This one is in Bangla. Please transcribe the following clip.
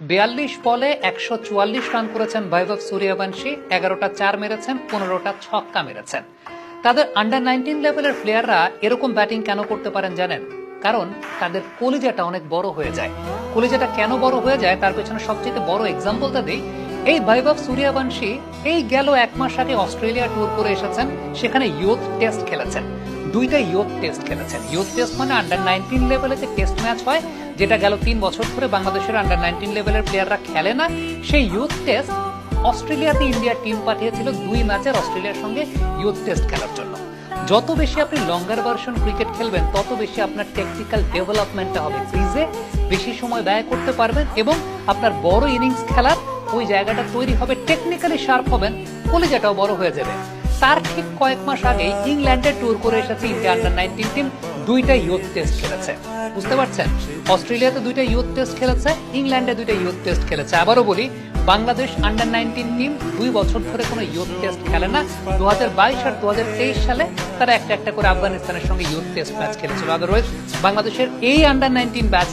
বিয়াল্লিশ বলে একশো চুয়াল্লিশ রান করেছেন বৈভব সূর্যবংশী, এগারোটা চার মেরেছেন, পনেরোটা ছক্কা মেরেছেন। তাদের আন্ডার নাইনটিন লেভেলের প্লেয়াররা এরকম ব্যাটিং কেন করতে পারেন জানেন? কারণ তাদের কলিজাটা অনেক বড় হয়ে যায়। কলিজাটা কেন বড় হয়ে যায়? তার পেছনে সবচেয়ে বড় এক্সাম্পলটা দিই। এই বৈভব সূর্যবংশী এই গেল এক মাস আগে অস্ট্রেলিয়া ট্যুর করে এসেছেন, সেখানে ইয়ুথ টেস্ট খেলেছেন। দুইটা ইয়ুথ টেস্ট খেলেছেন। ইয়ুথ টেস্ট মানে আন্ডার নাইনটিন লেভেলে যে টেস্ট ম্যাচ হয়, যেটা গেল তিন বছর ধরে বাংলাদেশের আন্ডার নাইনটিন লেভেলের প্লেয়াররা খেলে না, সেই ইয়ুথ টেস্ট অস্ট্রেলিয়াতে ইন্ডিয়া টিম পাঠিয়েছিল দুই ম্যাচের অস্ট্রেলিয়ার সঙ্গে ইয়ুথ টেস্ট খেলার জন্য। যত বেশি আপনি লঙ্গার ভার্সন ক্রিকেট খেলবেন, তত বেশি আপনার টেকনিক্যাল ডেভেলপমেন্টটা হবে। ক্রিজে বেশি সময় ব্যয় করতে পারবেন এবং আপনার বড় ইনিংস খেলার ওই জায়গাটা তৈরি হবে টেকনিক্যালি শার্প হবেন কলিজাটাও বড় হয়ে যাবে। তার ঠিক কয়েক মাস আগে ইংল্যান্ডে ট্যুর করে এসেছে ইন্ডিয়া আন্ডার নাইনটিন টিম দুইটা ইউথ টেস্ট খেলেছে। বুঝতে পারছেন? অস্ট্রেলিয়াতে দুইটা ইউথ টেস্ট খেলেছে, ইংল্যান্ডে দুইটা ইউথ টেস্ট খেলেছে। আবারও বলি, বাংলাদেশ আন্ডার নাইনটিন টিম দুই বছর ধরে কোনো ইয়ুথ টেস্ট খেলে না। দু হাজার বাইশ আর দু হাজার তেইশ সালে তারা একটা একটা করে আফগানিস্তানের সঙ্গে ইয়ুথ টেস্ট ম্যাচ খেলেছিল। আদারওয়াইজ বাংলাদেশের এই আন্ডার নাইনটিন ব্যাচ